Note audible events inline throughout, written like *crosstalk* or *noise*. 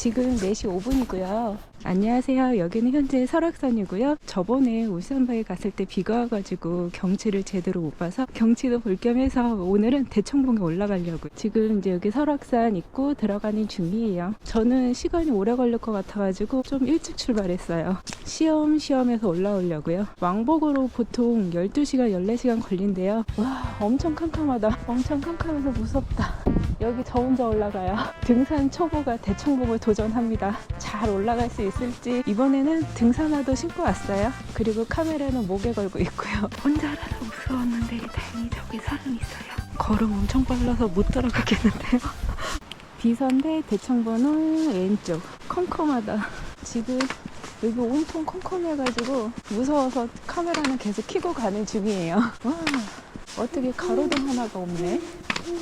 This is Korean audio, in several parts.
지금 4시 5분이고요. 안녕하세요. 여기는 현재 설악산이고요. 저번에 울산바에 갔을 때 비가 와가지고 경치를 제대로 못 봐서 경치도 볼 겸해서 오늘은 대청봉에 올라가려고 지금 이제 여기 설악산 입구 들어가는 중이에요. 저는 시간이 오래 걸릴 것 같아가지고 좀 일찍 출발했어요. 시험 시험해서 올라오려고요. 왕복으로 보통 12시간, 14시간 걸린대요. 와, 엄청 캄캄하다. 엄청 캄캄해서 무섭다. 여기 저 혼자 올라가요. *laughs* 등산 초보가 대청봉을 도전합니다. 잘 올라갈 수 있을지 이번에는 등산화도 신고 왔어요. 그리고 카메라는 목에 걸고 있고요. 혼자라서 무서웠는데 다행히 저기 사람 있어요. 걸음 엄청 빨라서 못 따라가겠는데요. *laughs* 비선대 대청봉은 왼쪽. 컴컴하다. 지금 여기 온통 컴컴해가지고 무서워서 카메라는 계속 켜고 가는 중이에요. 와, 어떻게 가로등 하나가 없네.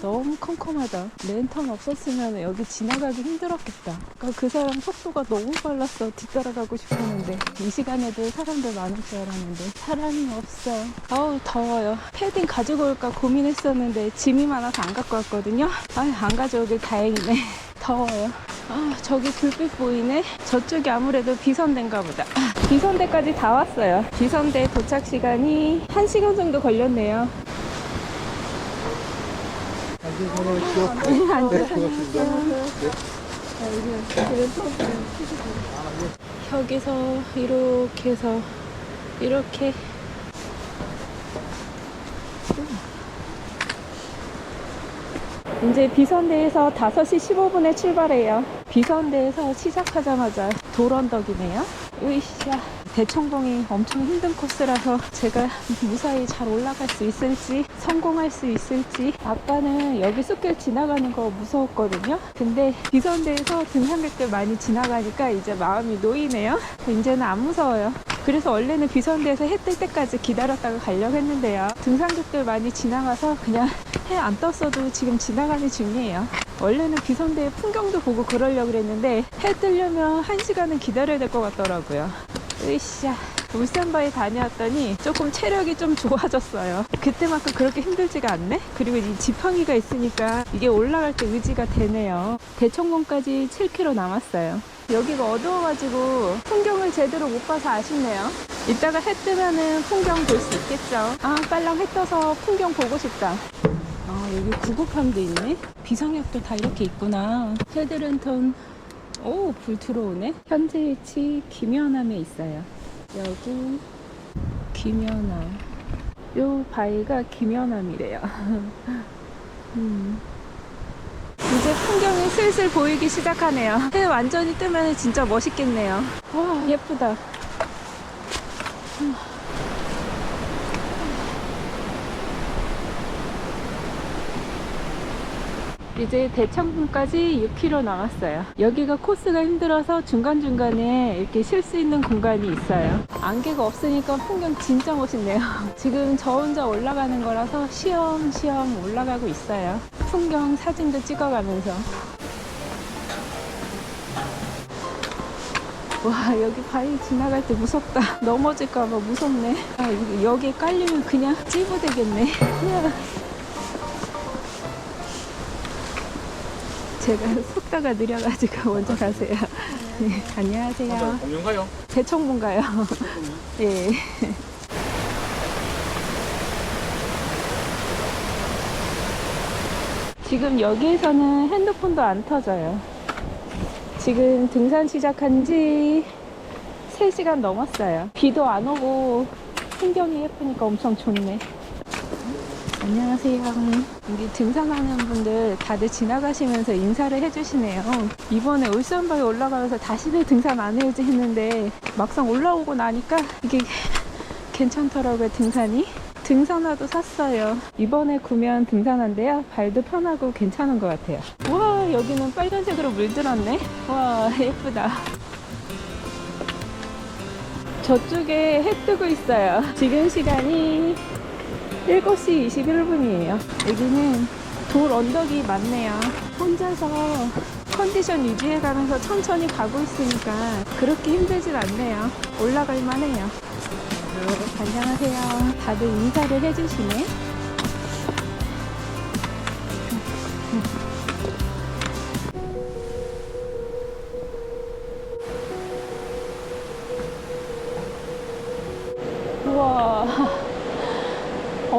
너무 컴컴하다. 랜턴 없었으면 여기 지나가기 힘들었겠다. 그 사람 속도가 너무 빨랐어. 뒤따라가고 싶었는데 이 시간에도 사람들 많을 줄 알았는데 사람이 없어. 아우 더워요. 패딩 가지고 올까 고민했었는데 짐이 많아서 안 갖고 왔거든요. 아안 가져오길 다행이네. *laughs* 더워요. 아 저기 불빛 보이네. 저쪽이 아무래도 비선대인가 보다. 비선대까지 다 왔어요. 비선대 도착 시간이 1시간 정도 걸렸네요. 네, 여기서 이렇게 해서 이렇게 이제 비선대에서 5시 15분에 출발해요. 비선대에서 시작하자마자 돌언덕이네요. 으이샤. 대청봉이 엄청 힘든 코스라서 제가 무사히 잘 올라갈 수 있을지 성공할 수 있을지 아까는 여기 숲길 지나가는 거 무서웠거든요. 근데 비선대에서 등산객들 많이 지나가니까 이제 마음이 놓이네요. 이제는 안 무서워요. 그래서 원래는 비선대에서 해 뜰 때까지 기다렸다가 가려고 했는데요. 등산객들 많이 지나가서 그냥 해 안 떴어도 지금 지나가는 중이에요. 원래는 비선대의 풍경도 보고 그러려고 그랬는데 해 뜨려면 한 시간은 기다려야 될 것 같더라고요 으쌰 울산바에 다녀왔더니 조금 체력이 좀 좋아졌어요. 그때만큼 그렇게 힘들지가 않네? 그리고 이 지팡이가 있으니까 이게 올라갈 때 의지가 되네요. 대청봉까지 7km 남았어요. 여기가 어두워가지고 풍경을 제대로 못 봐서 아쉽네요. 이따가 해 뜨면은 풍경 볼 수 있겠죠? 아 빨랑 해 떠서 풍경 보고 싶다. 아 여기 구급함도 있네? 비상약도 다 이렇게 있구나. 헤드랜턴 오, 불 들어오네. 현재 위치 김연암에 있어요. 여기 김연암. 요 바위가 김연암이래요. *laughs* 음. 이제 풍경이 슬슬 보이기 시작하네요. 해 완전히 뜨면 진짜 멋있겠네요. 와, 예쁘다. 이제 대청분까지 6km 남았어요. 여기가 코스가 힘들어서 중간중간에 이렇게 쉴 수 있는 공간이 있어요. 안개가 없으니까 풍경 진짜 멋있네요. *laughs* 지금 저 혼자 올라가는 거라서 시험시험 올라가고 있어요. 풍경 사진도 찍어가면서. 와 여기 바위 지나갈 때 무섭다 넘어질까봐 무섭네 아, 여기에 깔리면 그냥 찌부되겠네 *laughs* 제가 *laughs* 속도가 느려가지고 *laughs* 먼저 가세요. 네, 안녕하세요. 공룡가요? 대청문가요? *laughs* 예. 지금 여기에서는 핸드폰도 안 터져요. 지금 등산 시작한 지 3시간 넘었어요. 비도 안 오고 풍경이 예쁘니까 엄청 좋네. 안녕하세요. 여기 등산하는 분들 다들 지나가시면서 인사를 해주시네요. 이번에 울산바에 올라가면서 다시는 등산 안 해야지 했는데 막상 올라오고 나니까 이게 괜찮더라고요, 등산이. 등산화도 샀어요. 이번에 구매한 등산화인데요. 발도 편하고 괜찮은 것 같아요. 와, 여기는 빨간색으로 물들었네. 와, 예쁘다. 저쪽에 해 뜨고 있어요. 지금 시간이 7시 21분이에요. 여기는 돌 언덕이 많네요. 혼자서 컨디션 유지해가면서 천천히 가고 있으니까 그렇게 힘들진 않네요. 올라갈 만해요. 안녕하세요. 다들 인사를 해주시네.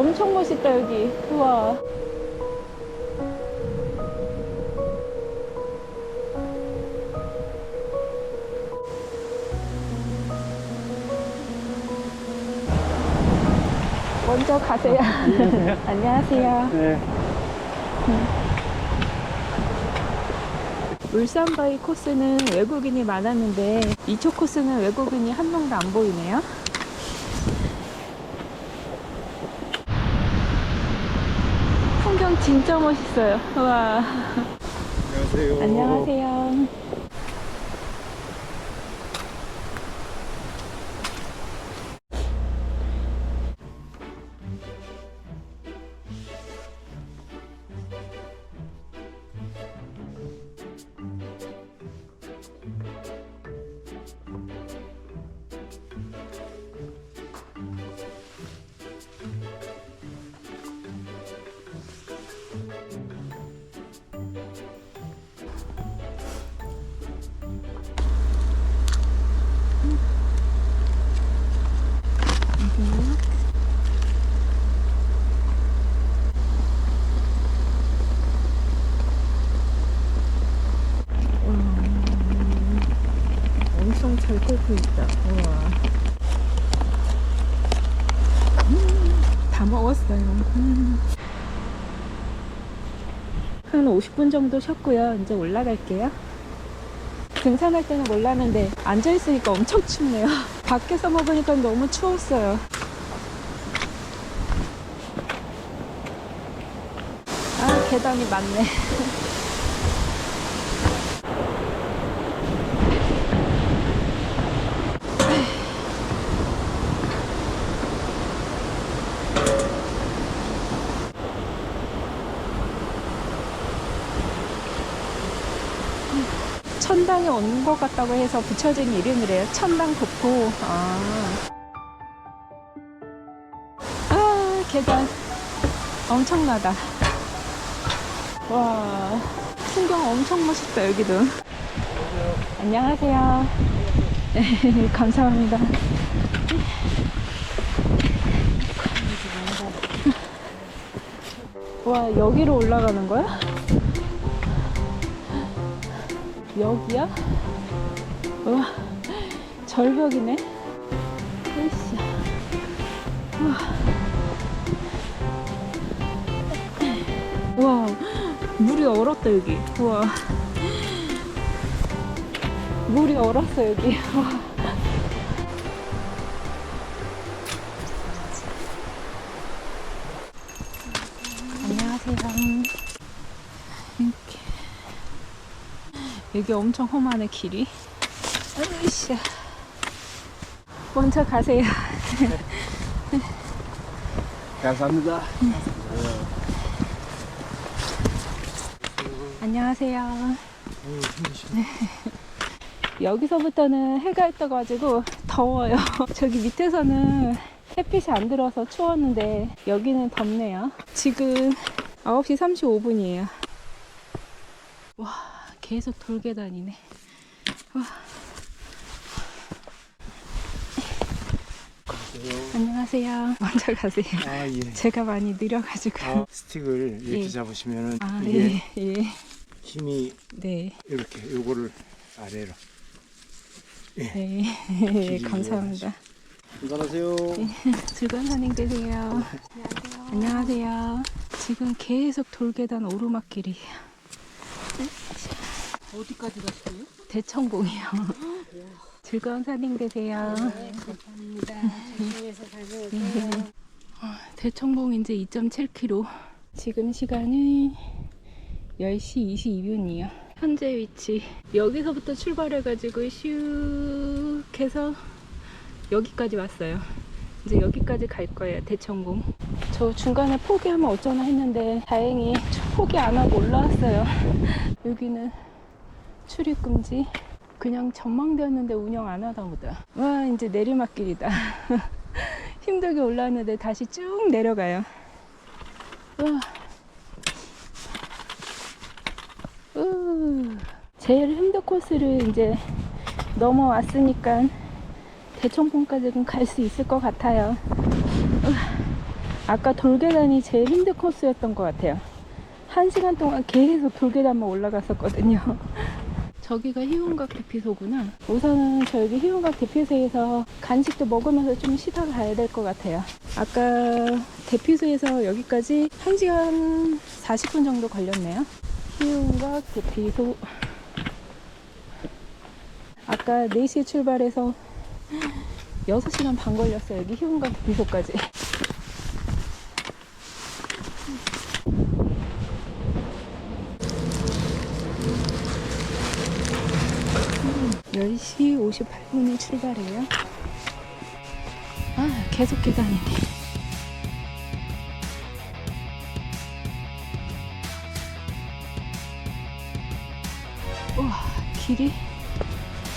엄청 멋있다 여기. 우와. 먼저 가세요. *laughs* 안녕하세요. 네. 울산바위 코스는 외국인이 많았는데 이쪽 코스는 외국인이 한 명도 안 보이네요. 풍경 진짜 멋있어요. 와. 안녕하세요. 안녕하세요. 50분 정도 쉬었고요. 이제 올라갈게요. 등산할 때는 몰랐는데 앉아있으니까 엄청 춥네요. *laughs* 밖에서 먹으니까 너무 추웠어요. 아, 계단이 많네. *laughs* 천당에 온 것 같다고 해서 붙여진 이름이래요. 천당 폭포. 아. 아, 계단. 엄청나다. 와, 풍경 엄청 멋있다, 여기도. 안녕하세요. 네, *laughs* 감사합니다. 와, 여기로 올라가는 거야? 여기야? 우와, 절벽이네. 으쌰. 우와, 물이 얼었다, 여기. 우와. 물이 얼었어, 여기. 여기 엄청 험하네 길이. 으쌰 먼저 가세요. *laughs* 감사합니다. 안녕하세요. 네. 여기서부터는 해가 떠가지고 더워요. *laughs* 저기 밑에서는 햇빛이 안 들어서 추웠는데 여기는 덥네요. 지금 9시 35분이에요. 와 계속 돌계단이네 와. 안녕하세요 먼저 가세요 아 예. 제가 많이 느려가지고 아, 스틱을 이렇게 예. 잡으시면은 아, 이게 예, 예. 힘이 네, 이렇게 요거를 아래로. 네. 길이 *laughs* 감사합니다. 안녕하세요. 즐거운 산행 되세요. 안녕하세요. 지금 계속 돌계단 오르막길이에요. 어디까지 갔어요? 대청봉이요. *laughs* 즐거운 산행 되세요. 감사합니다. 조심해서 다녀오세요. 어, 대청봉 이제 2.7km. 지금 시간은 10시 22분이요. 현재 위치. 여기서부터 출발해가지고 슉 해서 여기까지 왔어요. 이제 여기까지 갈 거예요. 대청봉. 저 중간에 포기하면 어쩌나 했는데 다행히 포기 안 하고 올라왔어요. *laughs* 여기는 출입 금지. 그냥 전망대였는데 운영 안 하다 보다. 와, 이제 내리막길이다. *laughs* 힘들게 올라왔는데 다시 쭉 내려가요. 와. 우. 제일 힘든 코스를 이제 넘어왔으니까 대청봉까지는 갈 수 있을 것 같아요. 으. 아까 돌계단이 제일 힘든 코스였던 것 같아요. 한 시간 동안 계속 돌계단만 올라갔었거든요. *laughs* 저기가 희운각 대피소구나. 우선은 저 여기 희운각 대피소에서 간식도 먹으면서 좀 쉬다 가야 될 것 같아요. 아까 대피소에서 여기까지 1시간 40분 정도 걸렸네요. 희운각 대피소. 아까 4시에 출발해서 6시간 반 걸렸어요. 여기 희운각 대피소까지. 10시 58분에 출발해요. 아, 계속 계단이네. 우와, 길이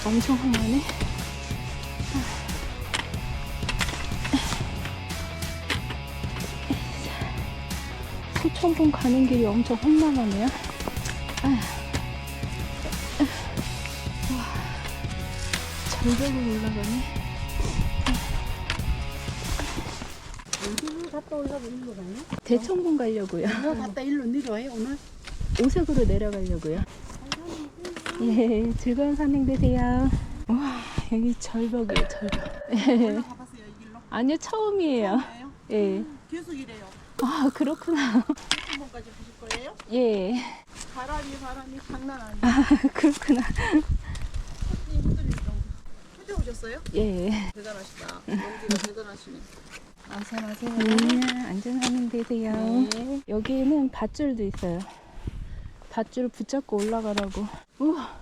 엄청 험하네. 소천봉 가는 길이 엄청 험난하네요. 아. 절벽을 올라가네. 어디로 갔다 올라고 일로 가요? 대청봉 가려고요. 이거 갔다 일로 내려와요 오늘? 오색으로 내려가려고요. 예, 즐거운 산행 되세요. 와, 여기 절벽이에요, 절벽. 가봤어요 이 길로? 아니요, 처음이에요. 예요? 예. 계속 이래요. 아, 그렇구나. 한 번까지 보실 거예요? 예. 바람이 바람이 장난 아니에요. 그렇구나. 오셨어요? 예. 대단하시다. 용기가 대단하시네. 안산하세요. 네, 안전하행 되세요. 네. 여기에는 밧줄도 있어요. 밧줄 붙잡고 올라가라고. 우와.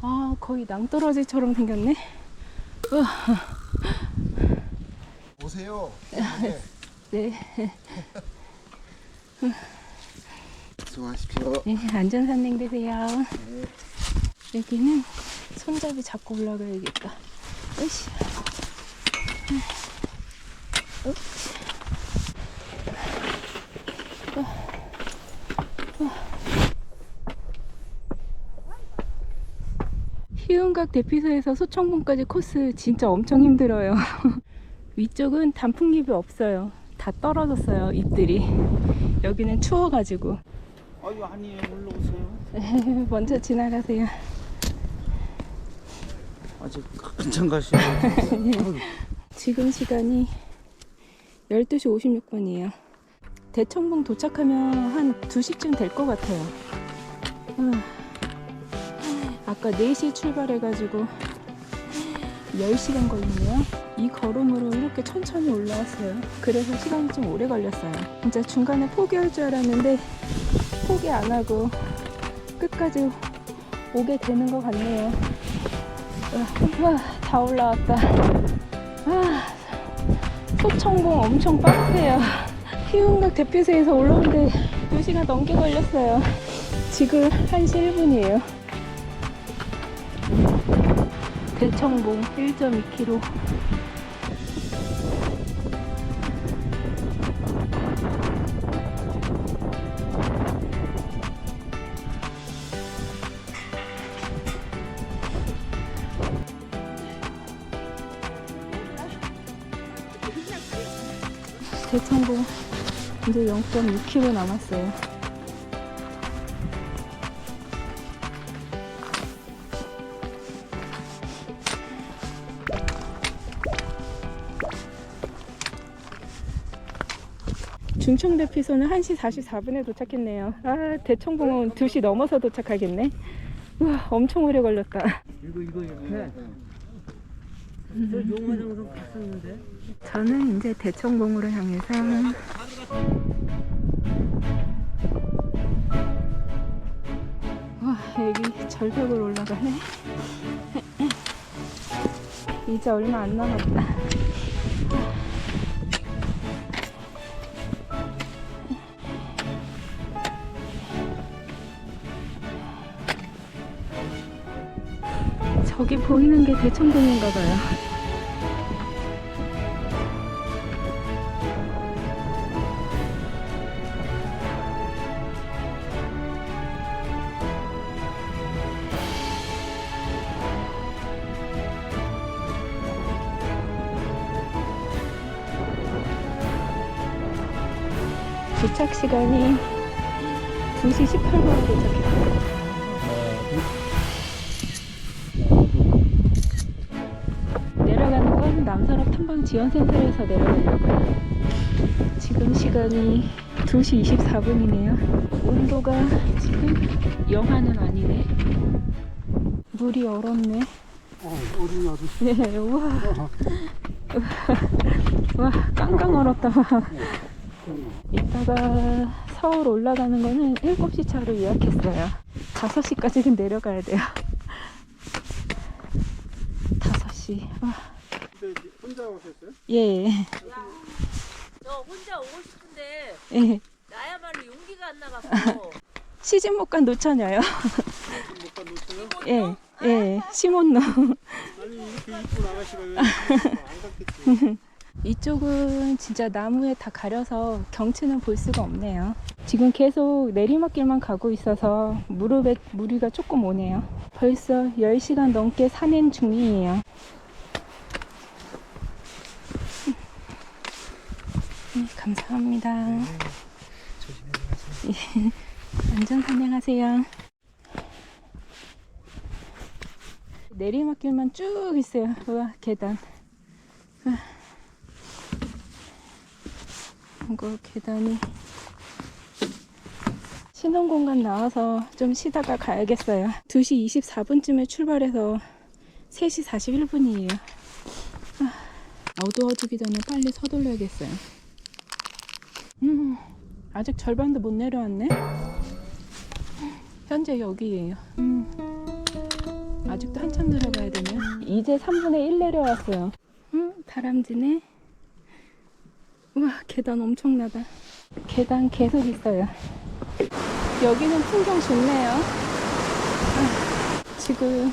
아, 거의 낭떠러지처럼 생겼네. 우와. 오세요. 네. *laughs* 수고하십시오. 네, 안전산행 되세요. 여기는 손잡이 잡고 올라가야겠다. 으쌰. 으쌰. 희운각 대피소에서 소청봉까지 코스 진짜 엄청 힘들어요. *laughs* 위쪽은 단풍잎이 없어요. 다 떨어졌어요, 잎들이. 여기는 추워가지고. 아유 아니에요. 올라오세요. *laughs* 먼저 지나가세요. 아직 한참 가시요. *laughs* 지금 시간이 12시 56분이에요. 대청봉 도착하면 한 2시쯤 될 것 같아요. 아, 아까 4시에 출발해가지고 10시간 걸리네요. 이 걸음으로 이렇게 천천히 올라왔어요. 그래서 시간이 좀 오래 걸렸어요. 진짜 중간에 포기할 줄 알았는데 포기 안 하고 끝까지 오게 되는 것 같네요. 다 올라왔다. 아, 소청봉 엄청 빡세요. 희운각 대피소에서 올라오는데 2시간 넘게 걸렸어요. 지금 1시 1분이에요. 대청봉 1.2km. 대청봉 이제 0.6km 남았어요. 중청 대 피소는 1시 44분에 도착했네요. 아, 대청봉은 2시 넘어서 도착하겠네. 우와, 엄청 오래 걸렸다. 이거 이거 이렇게. 저 용화장성 갔었는데. 저는 이제 대청봉으로 향해서 와 여기 절벽을 올라가네 이제 얼마 안 남았다 저기 보이는 게 대청봉인가 봐요 도착 시간이 2시 18분에 도착했어요. 지원센터에서 내려가려고요. 지금 시간이 2시 24분이네요. 온도가 지금 영하는 아니네. 물이 얼었네. 어, 어린이 아주 네, 우와. 와, 깡깡 얼었다. 이따가 서울 올라가는 거는 7시 차로 예약했어요. 5시까지는 *laughs* 내려가야 돼요. 5시. 와, 혼자 오셨어요? 예, 저 혼자 오고 싶은데 예. 나야말로 용기가 안 나가서 시집 못 간 노처녀요. 못 가 놓으세요? 예, 예. 시몬노. 아니 이렇게 이쁜 아가씨가 왜안 갔겠지 이쪽은 진짜 나무에 다 가려서 경치는 볼 수가 없네요. 지금 계속 내리막길만 가고 있어서 무릎에 무리가 조금 오네요. 벌써 10시간 넘게 산행 중이에요. 네, 감사합니다. 예, 안전 산행하세요. 내리막길만 쭉 있어요. 우와, 계단. 이거 계단이 신혼 공간 나와서 좀 쉬다가 가야겠어요. 2시 24분쯤에 출발해서 3시 41분이에요. 아, 어두워지기 전에 빨리 서둘러야겠어요. 음, 아직 절반도 못 내려왔네. 현재 여기에요. 음, 아직도 한참 들어가야 되네요. 이제 3분의 1 내려왔어요. 음, 다람쥐네. 우와 계단 엄청나다 계단 계속 있어요 여기는 풍경 좋네요 아, 지금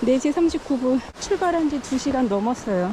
4시 39분 출발한 지 2시간 넘었어요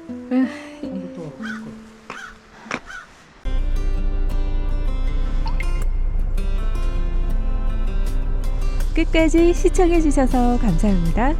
끝까지 시청해주셔서 감사합니다.